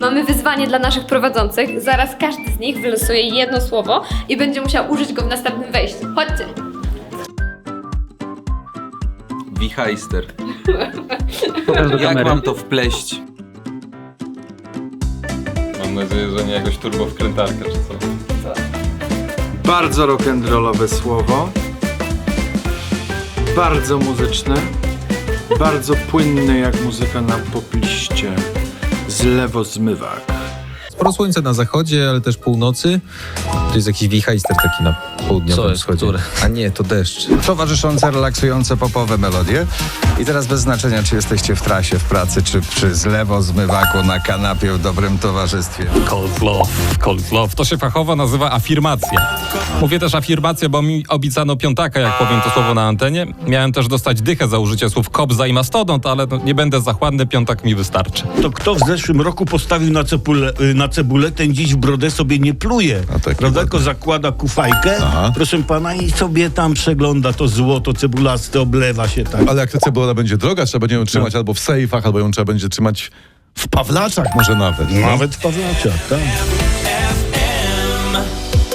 Mamy wyzwanie dla naszych prowadzących. Zaraz każdy z nich wylosuje jedno słowo i będzie musiał użyć go w następnym wejściu. Chodźcie. Wichajster. Pokaż do Jak kamery. mam to wpleść? Mam nadzieję, że nie jakoś turbo wkrętarkę czy co. Bardzo rock'n'rollowe słowo. Bardzo muzyczne. Bardzo płynne jak muzyka na popliście. Z lewo zmywak. Sporo słońca na zachodzie, ale też północy. To jest jakiś wichajster taki na południowym jest? wschodzie. Który? A nie, to deszcz. towarzyszące, relaksujące popowe melodie. I teraz bez znaczenia, czy jesteście w trasie, w pracy, czy przy zlewo zmywaku na kanapie w dobrym towarzystwie. Cold love, cold love. To się fachowo nazywa afirmacja. Mówię też afirmacja, bo mi obiecano piątaka, jak powiem to słowo na antenie. Miałem też dostać dychę za użycie słów kobza i mastodont, ale no, nie będę zachładny, piątak mi wystarczy. To kto w zeszłym roku postawił na cebulę, na cebulę ten dziś w brodę sobie nie pluje. A Prawda? Tylko zakłada kufajkę, Aha. proszę pana, i sobie tam przegląda to złoto cebulaste, oblewa się tak. Ale jak ta cebula będzie droga, trzeba będzie ją trzymać albo w sejfach, albo ją trzeba będzie trzymać w pawlaczach może nawet. Nawet w Pawlaciach, tak.